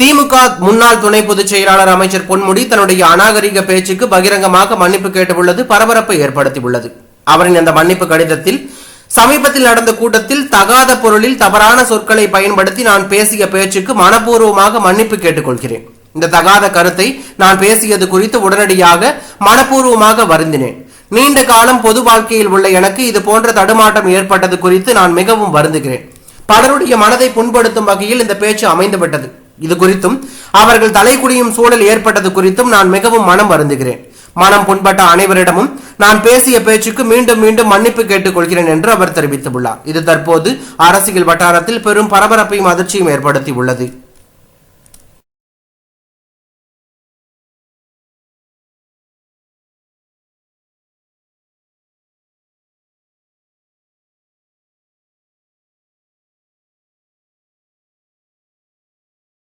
திமுக முன்னாள் துணை பொதுச் செயலாளர் அமைச்சர் பொன்முடி தன்னுடைய அநாகரிக பேச்சுக்கு பகிரங்கமாக மன்னிப்பு கேட்டுள்ளது பரபரப்பை ஏற்படுத்தியுள்ளது. அவரின் அந்த மன்னிப்பு கடிதத்தில் சமீபத்தில் நடந்த கூட்டத்தில் தகாத பொருளில் தவறான சொற்களை பயன்படுத்தி நான் பேசிய பேச்சுக்கு மனப்பூர்வமாக மன்னிப்பு கேட்டுக்கொள்கிறேன். இந்த தகாத கருத்தை நான் பேசியது குறித்து உடனடியாக மனப்பூர்வமாக வருந்தினேன். நீண்ட காலம் பொது வாழ்க்கையில் உள்ள எனக்கு இது போன்ற தடுமாட்டம் ஏற்பட்டது குறித்து நான் மிகவும் வருந்துகிறேன். பலருடைய மனதை புண்படுத்தும் வகையில் இந்த பேச்சு அமைந்துவிட்டது. இது குறித்தும் அவர்கள் தலைக்குடியும் சூழல் ஏற்பட்டது குறித்தும் நான் மிகவும் மனம் வருந்துகிறேன். மனம் புண்பட்ட அனைவரிடமும் நான் பேசிய பேச்சுக்கு மீண்டும் மீண்டும் மன்னிப்பு கேட்டுக் கொள்கிறேன் என்று அவர் தெரிவித்துள்ளார். இது தற்போது அரசியல் வட்டாரத்தில் பெரும் பரபரப்பையும் அதிர்ச்சியும் ஏற்படுத்தி உள்ளது